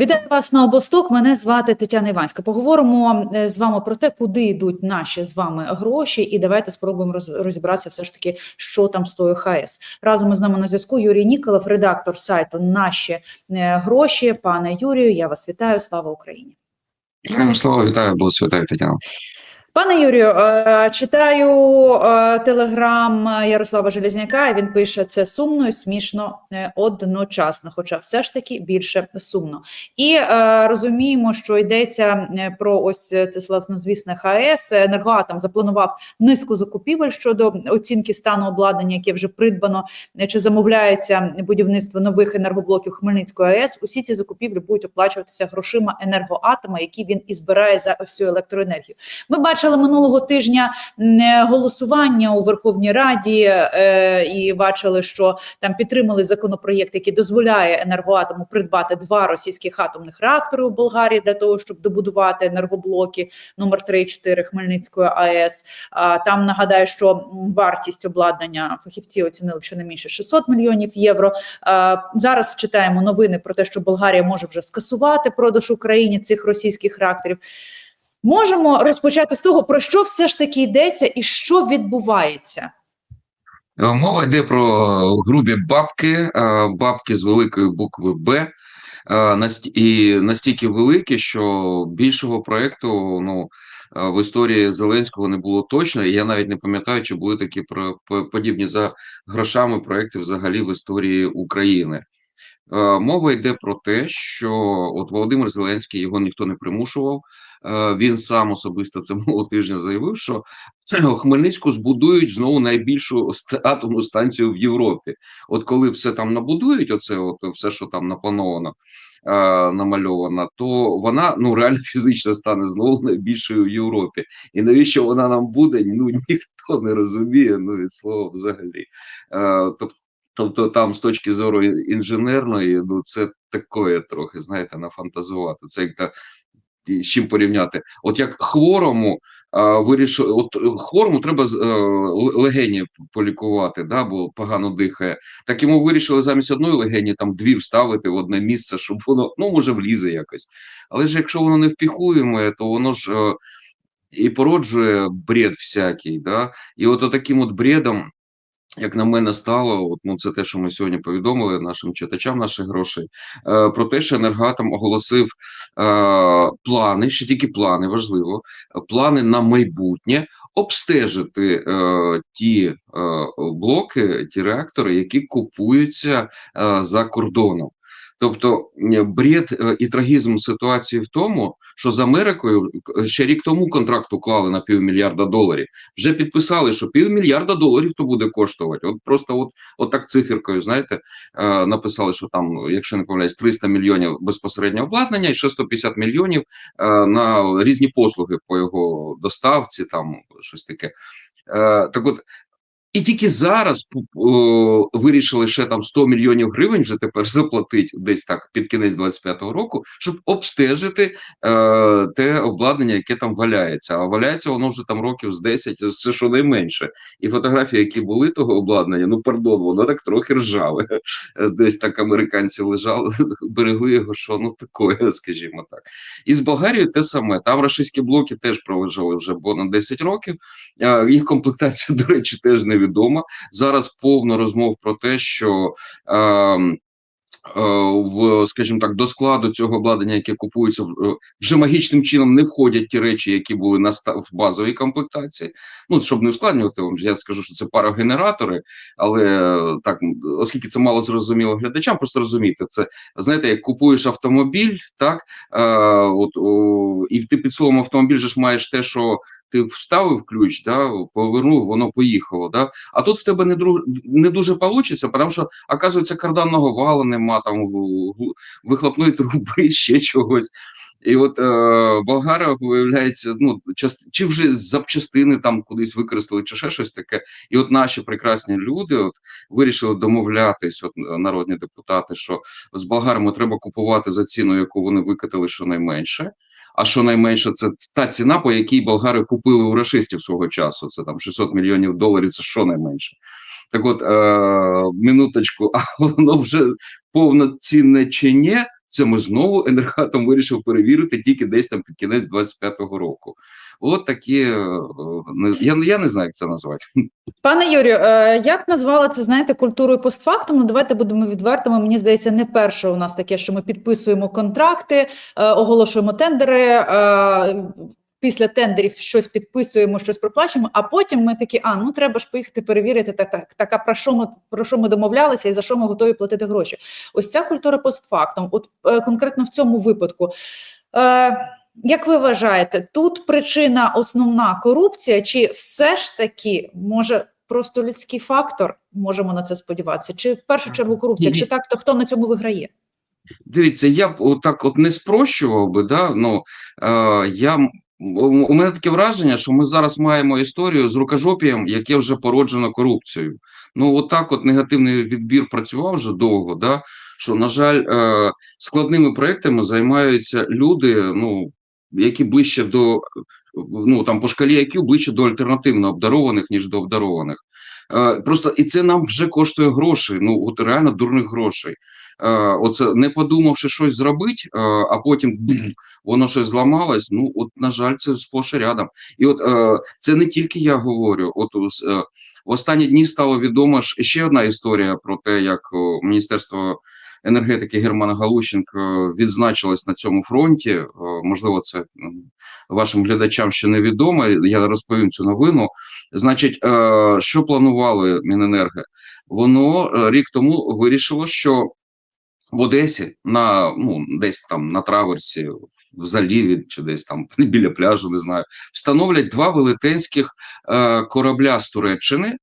Вітаю вас на обосток. Мене звати Тетяна Іванська. Поговоримо е, з вами про те, куди йдуть наші з вами гроші, і давайте спробуємо роз- розібратися, все ж таки, що там з тою ХС. Разом із нами на зв'язку Юрій Ніколов, редактор сайту Наші е, гроші. Пане Юрію, я вас вітаю. Слава Україні. Слава вітаю, було святаю Тетяна. Пане Юрію, е, читаю е, телеграм Ярослава Железняка. Він пише: це сумно і смішно е, одночасно, хоча все ж таки більше сумно. І розуміємо, що йдеться про ось це славнозвісне ХАЕС. Енергоатом запланував низку закупівель щодо оцінки стану обладнання, яке вже придбано чи замовляється будівництво нових енергоблоків Хмельницької АЕС. Усі ці закупівлі будуть оплачуватися грошима енергоатома, які він і збирає за ось електроенергію. Ми бачили минулого тижня е, голосування у Верховній Раді е, і бачили, що там підтримали законопроєкт, який дозволяє енергоатому придбати два російських атомних реактори у Болгарії для того, щоб добудувати енергоблоки номер 3 і 4 Хмельницької АЕС. А там нагадаю, що вартість обладнання фахівці оцінили в щонайменше 600 мільйонів євро. А, зараз читаємо новини про те, що Болгарія може вже скасувати продаж Україні цих російських реакторів. Можемо розпочати з того, про що все ж таки йдеться і що відбувається. Е, Мова йде про грубі бабки, е, бабки з великої букви Б, е, і настільки великі, що більшого проєкту ну, в історії Зеленського не було точно. І я навіть не пам'ятаю, чи були такі подібні за грошами проєкти взагалі в історії України. Мова йде про те, що от Володимир Зеленський його ніхто не примушував. Е, Він сам особисто це минулого тижня заявив, що у Хмельницьку збудують знову найбільшу атомну станцію в Європі. От коли все там набудують, оце от все, що там наплановано, е, намальовано, то вона ну реально фізично стане знову найбільшою в Європі. І навіщо вона нам буде? Ну ніхто не розуміє. Ну від слова взагалі. Тобто. Тобто там з точки зору інженерної, ну це таке трохи, знаєте, нафантазувати. Це як та з чим порівняти. От як хворому а, вирішили, от хворому треба е, легені полікувати, да, бо погано дихає. Так йому вирішили замість одної легені там дві вставити в одне місце, щоб воно ну може влізе якось. Але ж якщо воно не впіхуємо, то воно ж е, і породжує бред всякий. Да? І от таким от бредом як на мене стало, от ну це те, що ми сьогодні повідомили нашим читачам наших грошей, е, про те, що енергоатом оголосив плани, ще тільки плани, важливо, плани на майбутнє обстежити е, ті е, блоки, ті реактори, які купуються е, за кордоном. Тобто е, бред е, і трагізм ситуації в тому, що з Америкою е, ще рік тому контракт уклали на півмільярда доларів вже підписали, що півмільярда доларів то буде коштувати. От просто от, от так циферкою, знаєте, написали, що там, якщо не помиляюсь, 300 мільйонів безпосередньо обладнання і ще 150 мільйонів на різні послуги по його доставці, там щось таке. Так от. І тільки зараз о, вирішили ще там 100 мільйонів гривень вже тепер заплатити десь так під кінець 25-го року, щоб обстежити е, те обладнання, яке там валяється. А валяється воно вже там років з 10, це щонайменше. І фотографії, які були того обладнання, ну пардон, воно так трохи ржаве. Десь так американці лежали, берегли його, що ну таке, скажімо так. І з Болгарією те саме. Там рашистські блоки теж пролежали вже понад 10 років. Е, Їх комплектація, до речі, теж невідома. Зараз повно розмов про те, що е, в, скажімо так, до складу цього обладнання, яке купується, е, вже магічним чином не входять ті речі, які були на в базовій комплектації. Ну, щоб не ускладнювати вам, я скажу, що це парогенератори, але е, так, оскільки це мало зрозуміло глядачам, просто розумійте, це знаєте, як купуєш автомобіль, так е, от о, і ти під словом автомобіль же ж маєш те, що ти вставив ключ, да, повернув, воно поїхало. Да? А тут в тебе не, дру, не дуже вийде, тому що, оказується, карданного вала нема, там вихлопної труби, ще чогось. І от е, Болгара, виявляється, ну, част, чи вже запчастини там кудись використали, чи ще щось таке. І от наші прекрасні люди от, вирішили домовлятись, от народні депутати, що з болгарами треба купувати за ціну, яку вони викатали щонайменше. А щонайменше це та ціна, по якій болгари купили у рашистів свого часу. Це там 600 мільйонів доларів, це щонайменше. Так от, е, минуточку, а воно вже повноцінне чи ні, Це ми знову енергатом вирішив перевірити тільки десь там під кінець 25-го року. От такі е, я, я не знаю, як це назвати. Пане Юрію, е, я б назвала це, знаєте, культурою постфактум. Ну, давайте будемо відвертими. Мені здається, не перше у нас таке, що ми підписуємо контракти, е, оголошуємо тендери. Після тендерів щось підписуємо, щось проплачуємо, а потім ми такі, а ну треба ж поїхати перевірити так, так, так, а про що ми про що ми домовлялися і за що ми готові платити гроші. Ось ця культура постфактум. От е, конкретно в цьому випадку. Е, як ви вважаєте, тут причина основна корупція, чи все ж таки може просто людський фактор? Можемо на це сподіватися? Чи в першу чергу корупція? Якщо так, то хто на цьому виграє? Дивіться, я б отак от не спрощував би, да, ну, е, я, у мене таке враження, що ми зараз маємо історію з рукожопієм, яке вже породжено корупцією. Ну, отак от негативний відбір працював вже довго, да, що, на жаль, е, складними проектами займаються люди, ну, які ближче до, ну, там, по шкалі IQ ближче до альтернативно обдарованих, ніж до обдарованих. Е, Просто і це нам вже коштує грошей, ну, от реально дурних грошей оце не подумавши щось зробити, е, а потім бум, воно щось зламалось. Ну, от, на жаль, це сплош і рядом. І от е, це не тільки я говорю. От е, в останні дні стало відомо ще одна історія про те, як Міністерство енергетики Германа Галущенко відзначилось на цьому фронті. Е, можливо, це вашим глядачам ще не відомо. Я розповім цю новину. Значить, е, що планували Міненерго? Воно е, рік тому вирішило, що в Одесі на ну десь там на траверсі в заліві чи десь там біля пляжу, не знаю, встановлять два велетенських е, корабля з Туреччини.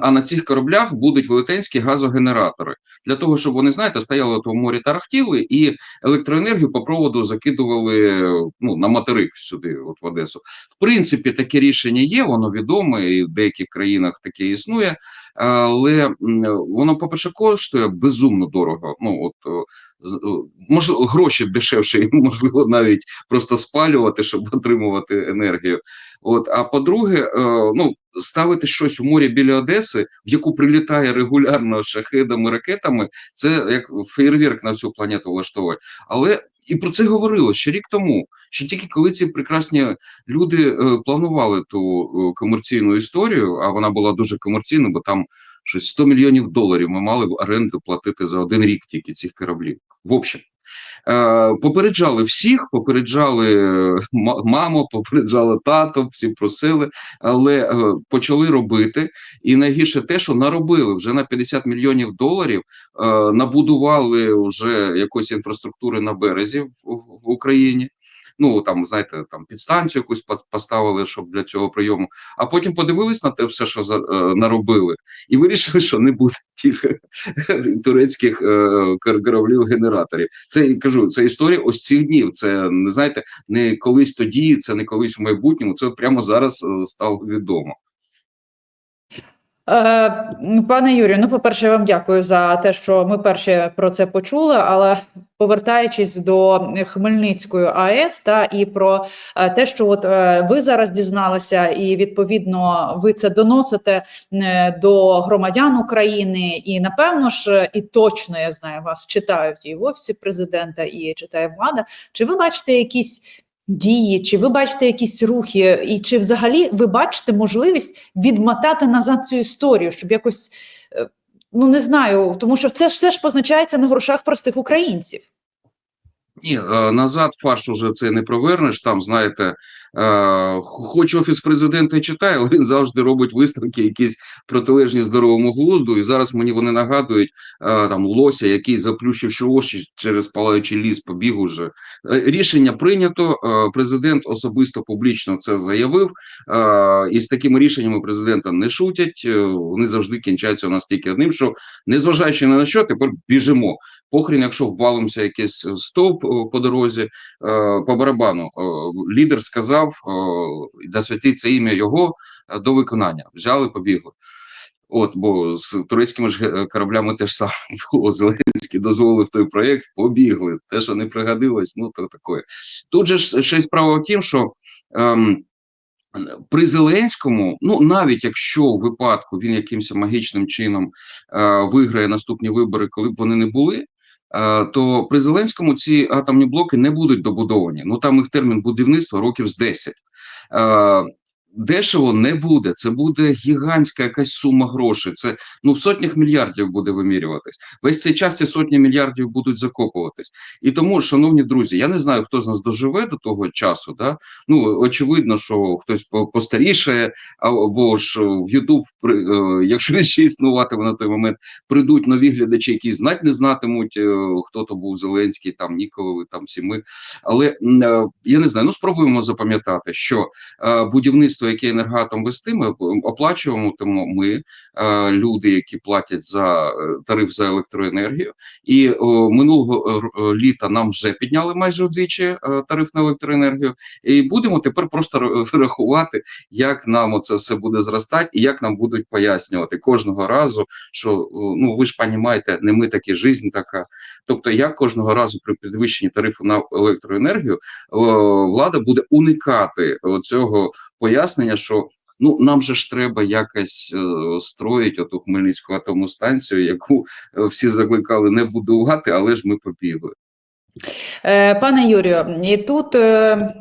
А на цих кораблях будуть велетенські газогенератори для того, щоб вони знаєте, стояли в морі тарахтіли і електроенергію по проводу закидували ну на материк сюди, от в Одесу. В принципі, таке рішення є, воно відоме, і в деяких країнах таке існує. Але воно, по-перше, коштує безумно дорого. Ну от з- о, можливо, гроші дешевше, можливо, навіть просто спалювати, щоб отримувати енергію. От, а по-друге, е, ну ставити щось у морі біля Одеси, в яку прилітає регулярно шахедами, ракетами, це як фейерверк на всю планету влаштовує. Але і про це говорило ще рік тому. Що тільки коли ці прекрасні люди е, планували ту е, комерційну історію, а вона була дуже комерційна, бо там щось 100 мільйонів доларів ми мали в оренду платити за один рік тільки цих кораблів. В общем, попереджали всіх, попереджали е, маму, попереджали тато, всі просили, але е, почали робити. І найгірше те, що наробили вже на 50 мільйонів доларів, е, набудували вже якоїсь інфраструктури на березі в Україні. Ну там знаєте, там підстанцію якусь поставили, щоб для цього прийому. А потім подивились на те все, що за, е, наробили, і вирішили, що не буде тих турецьких е, кораблів генераторів. Це кажу, це історія ось цих днів. Це не знаєте, не колись тоді, це не колись в майбутньому. Це прямо зараз е, стало відомо. Е, пане Юрію, ну, по-перше, вам дякую за те, що ми перші про це почули. Але повертаючись до Хмельницької АЕС, та і про е, те, що от е, ви зараз дізналися, і відповідно ви це доносите до громадян України, і напевно ж, і точно я знаю, вас читають і в офісі президента, і читає влада. Чи ви бачите якісь? Дії, чи ви бачите якісь рухи, і чи взагалі ви бачите можливість відмотати назад цю історію, щоб якось е, ну не знаю, тому що це ж все ж позначається на грошах простих українців. Ні, е, назад фарш уже це не провернеш. Там, знаєте, е, хоч офіс президента і читає, але він завжди робить висновки, якісь протилежні здоровому глузду. І зараз мені вони нагадують е, там лося, який заплющивши очі через палаючий ліс, побіг уже. Рішення прийнято. Президент особисто публічно це заявив. І з такими рішеннями президента не шутять. Вони завжди кінчаються у нас тільки одним, що незважаючи на що, тепер біжимо. Похрін, якщо ввалимося якийсь стовп е, по дорозі, е, по барабану. Е, Лідер сказав, е, да святиться ім'я його е, до виконання. Взяли, побігли. От, бо з турецькими ж кораблями теж саме було. Зеленський дозволив той проєкт, побігли. Те, що не пригодилось, ну то таке. Тут же ж ще справа в тім, що ем, при Зеленському, ну навіть якщо в випадку він якимось магічним чином е, виграє наступні вибори, коли б вони не були, е, то при Зеленському ці атомні блоки не будуть добудовані. Ну там їх термін будівництва років з 10. Е, Дешево не буде, це буде гігантська якась сума грошей. Це ну в сотнях мільярдів буде вимірюватись. Весь цей час ці сотні мільярдів будуть закопуватись. І тому, шановні друзі, я не знаю, хто з нас доживе до того часу. Да? Ну очевидно, що хтось постарішає, або ж в Ютуб, якщо він ще існуватиме на той момент, прийдуть нові глядачі, які знать не знатимуть, е, хто то був Зеленський, там Ніколови, там всі ми. Але е, я не знаю, ну спробуємо запам'ятати, що е, будівництво, яке енергоатом вестиме, оплачуємо тому ми, е, люди, які платять за е, тариф за електроенергію. І минулого е, літа нам вже підняли майже вдвічі тариф на електроенергію. І будемо тепер просто рахувати, як нам це все буде зростати, і як нам будуть пояснювати кожного разу, що ну ви ж розумієте, не ми такі, жизнь така. Тобто, як кожного разу при підвищенні тарифу на електроенергію влада буде уникати цього пояснення, що ну нам же ж треба якось е, строїть оту Хмельницьку атомну станцію, яку е, всі закликали не будувати, але ж ми побігли. Е, Пане Юрію, і тут е,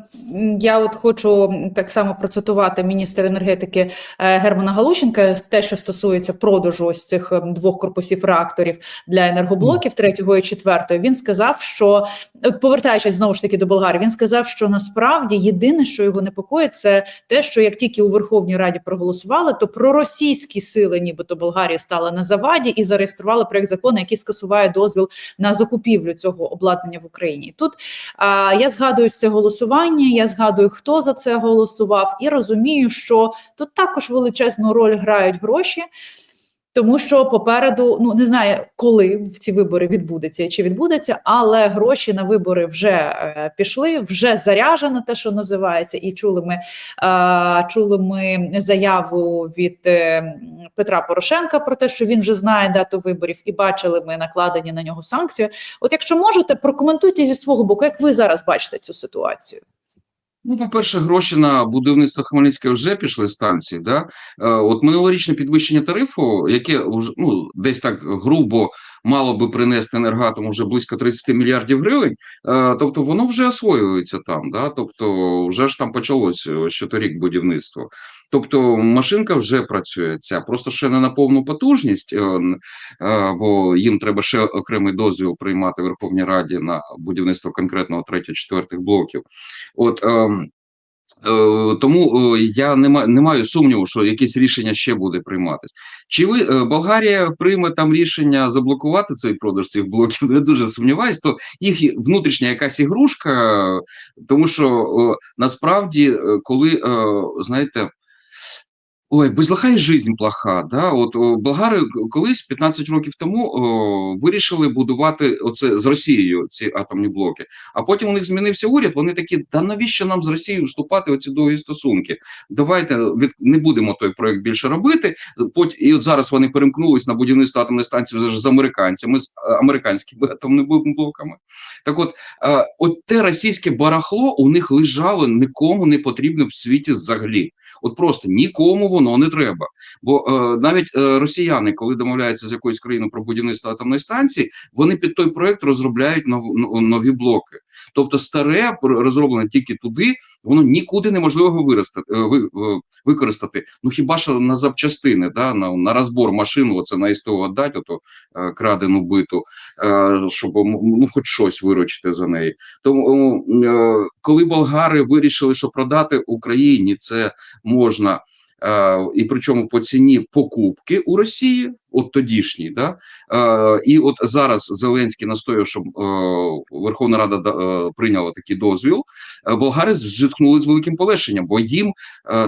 я от хочу так само процитувати міністра енергетики е, Германа Галущенка, те, що стосується продажу ось цих е, двох корпусів реакторів для енергоблоків третього і четвертого. Він сказав, що от повертаючись знову ж таки до Болгарії, він сказав, що насправді єдине, що його непокоїть, це те, що як тільки у Верховній Раді проголосували, то проросійські сили, нібито Болгарії, стали на заваді і зареєстрували проект закону, який скасуває дозвіл на закупівлю цього обладнання в Україні. Тут а, я згадую це голосування, я згадую, хто за це голосував, і розумію, що тут також величезну роль грають гроші. Тому що попереду, ну не знаю, коли ці вибори відбудеться і чи відбудеться, але гроші на вибори вже е, пішли, вже заряжено, те, що називається, і чули ми е, чули ми заяву від е, Петра Порошенка про те, що він вже знає дату виборів, і бачили ми накладені на нього санкції. От, якщо можете, прокоментуйте зі свого боку, як ви зараз бачите цю ситуацію. Ну, по-перше, гроші на будівництво Хмельницької вже пішли станції. Да? Е, От минулорічне підвищення тарифу, яке ну, десь так грубо мало би принести енергатому вже близько 30 мільярдів гривень, е, тобто воно вже освоюється там. Да? Тобто вже ж там почалось е, щоторік будівництво. Тобто машинка вже працює ця, просто ще не на повну потужність, е, бо їм треба ще окремий дозвіл приймати в Верховній Раді на будівництво конкретного третього-четвертих блоків. От ем, тому е, я не, маю, не маю сумніву, що якесь рішення ще буде прийматись. Чи ви е, Болгарія прийме там рішення заблокувати цей продаж цих блоків? Я дуже сумніваюсь, то їх внутрішня якась ігрушка, е, тому що е, насправді, е, коли е, знаєте. Ой, без лоха і жизнь плоха. Да? От болгари колись 15 років тому о, вирішили будувати оце з Росією ці атомні блоки. А потім у них змінився уряд. Вони такі, та навіщо нам з Росією вступати в ці довгі стосунки? Давайте від не будемо той проект більше робити. Потім і от зараз вони перемкнулись на будівництво атомної станції з американцями, з американськими атомними блоками. Так, от, е, от те російське барахло у них лежало нікому не потрібно в світі взагалі. От просто нікому воно не треба. Бо е, навіть е, росіяни, коли домовляються з якоюсь країною про будівництво атомної станції, вони під той проект розробляють нов, но- нові блоки. Тобто старе розроблене тільки туди, воно нікуди неможливо виростати, е, ви, е, використати. Ну хіба що на запчастини, да, на, на розбор машину, оце на СТО віддати, ото е, крадену биту, е, щоб ну, хоч щось виручити за неї. Тому е, коли болгари вирішили, що продати Україні це можна. Е, і причому по ціні покупки у Росії, от тодішній, да е, і от зараз Зеленський настояв, щоб е, Верховна Рада прийняла такий дозвіл. Болгари зіткнули з великим полегшенням, бо їм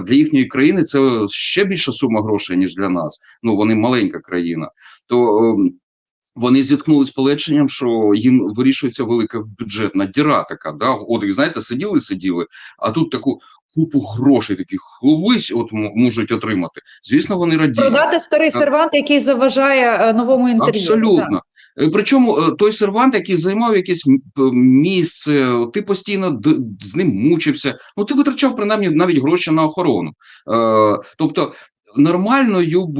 для їхньої країни це ще більша сума грошей ніж для нас. Ну вони маленька країна. То е, вони зіткнулися з полегшенням, що їм вирішується велика бюджетна діра така. Да? От, знаєте, сиділи, сиділи, а тут таку купу грошей таких хловись от можуть отримати. Звісно, вони радіють. Продати старий Так. сервант, який заважає е, новому інтер'єру. Абсолютно. Е, Причому е, той сервант, який займав якесь місце, ти постійно з ним мучився. Ну ти витрачав принаймні навіть гроші на охорону. Е, тобто. нормальною б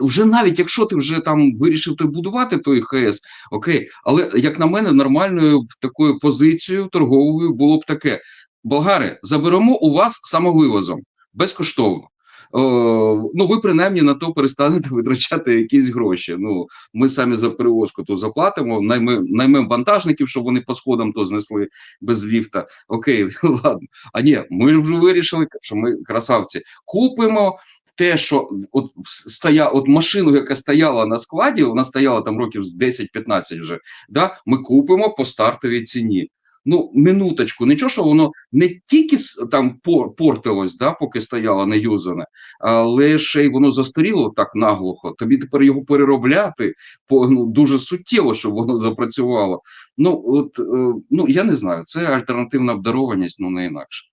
вже навіть якщо ти вже там вирішив той будувати той ХС, окей, але як на мене, нормальною такою позицією торговою було б таке: болгари, заберемо у вас самовивозом безкоштовно. О, ну, ви принаймні на то перестанете витрачати якісь гроші. Ну, ми самі за перевозку то заплатимо, наймемо наймем вантажників, щоб вони по сходам то знесли без ліфта. Окей, ладно. А ні, ми вже вирішили, що ми красавці. Купимо те, що от стоя, от машину, яка стояла на складі, вона стояла там років з 10-15 вже. Да? Ми купимо по стартовій ціні. Ну, минуточку, нічого, що воно не тільки там портилось, да, поки стояло не юзане, але ще й воно застаріло так наглухо. Тобі тепер його переробляти по ну, дуже суттєво, щоб воно запрацювало. Ну, от е, ну я не знаю, це альтернативна обдарованість, ну не інакше.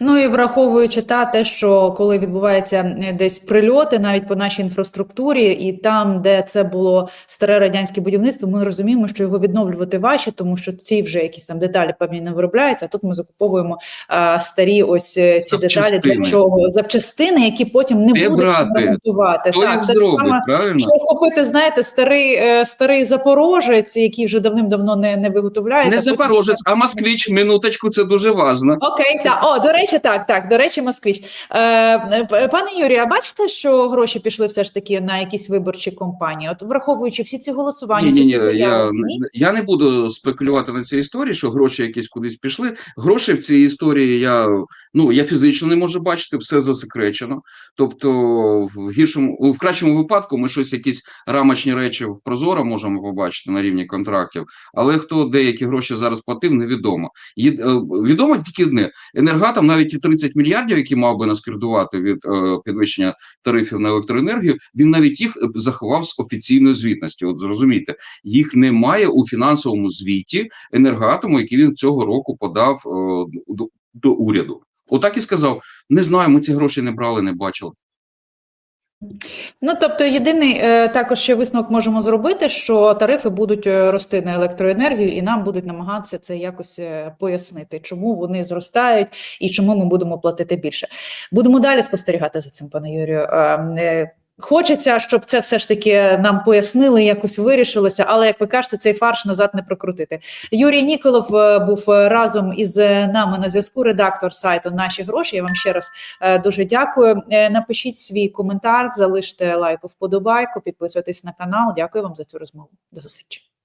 Ну і враховуючи та те, що коли відбуваються е, десь прильоти, навіть по нашій інфраструктурі, і там, де це було старе радянське будівництво, ми розуміємо, що його відновлювати важче, тому що ці вже якісь там деталі певні не виробляються. А тут ми закуповуємо е, старі ось е, ці деталі для чого запчастини, які потім не Де будуть ремонтувати. Хто Так, їх зробить, саме правильно? Що купити, знаєте, старий, е, старий запорожець, який вже давним-давно не, не виготовляється. Не запорожець, а москвич. Минуточку, це дуже важно. Окей, так. О, до речі, так, так. До речі, москвич. Е, пане Юрію, а бачите, що гроші пішли все ж таки на якісь виборчі кампанії? От враховуючи всі ці голосування, Ні, ні, всі ні, ці заяви, я, ні? я не буду спекулювати на цій історії, що гроші якісь кудись пішли. Гроші в цій історії я ну я фізично не можу бачити, все засекречено. Тобто, в гіршому, в кращому випадку, ми щось якісь рамочні речі в Прозоро можемо побачити на рівні контрактів. Але хто деякі гроші зараз платив, невідомо. Є, е, відомо тільки одне: енергатом навіть і 30 мільярдів, які мав би наскердувати від е, підвищення тарифів на електроенергію, він навіть їх заховав з офіційної звітності. От зрозумійте, їх немає у фінансовому звіті енергоатому, який він цього року подав е, до, до уряду. Отак і сказав: не знаю, ми ці гроші не брали, не бачили. Ну тобто, єдиний е, також ще висновок можемо зробити, що тарифи будуть е, рости на електроенергію, і нам будуть намагатися це якось е, пояснити, чому вони зростають і чому ми будемо платити більше. Будемо далі спостерігати за цим, пане Юрію. Хочеться, щоб це все ж таки нам пояснили, якось вирішилося, але як ви кажете, цей фарш назад не прокрутити. Юрій Ніколов е, був е, разом із е, нами на зв'язку. Редактор сайту Наші гроші. Я вам ще раз дуже дякую. Напишіть свій коментар, залиште лайк, вподобайку, підписуйтесь на канал. Дякую вам за цю розмову. До зустрічі.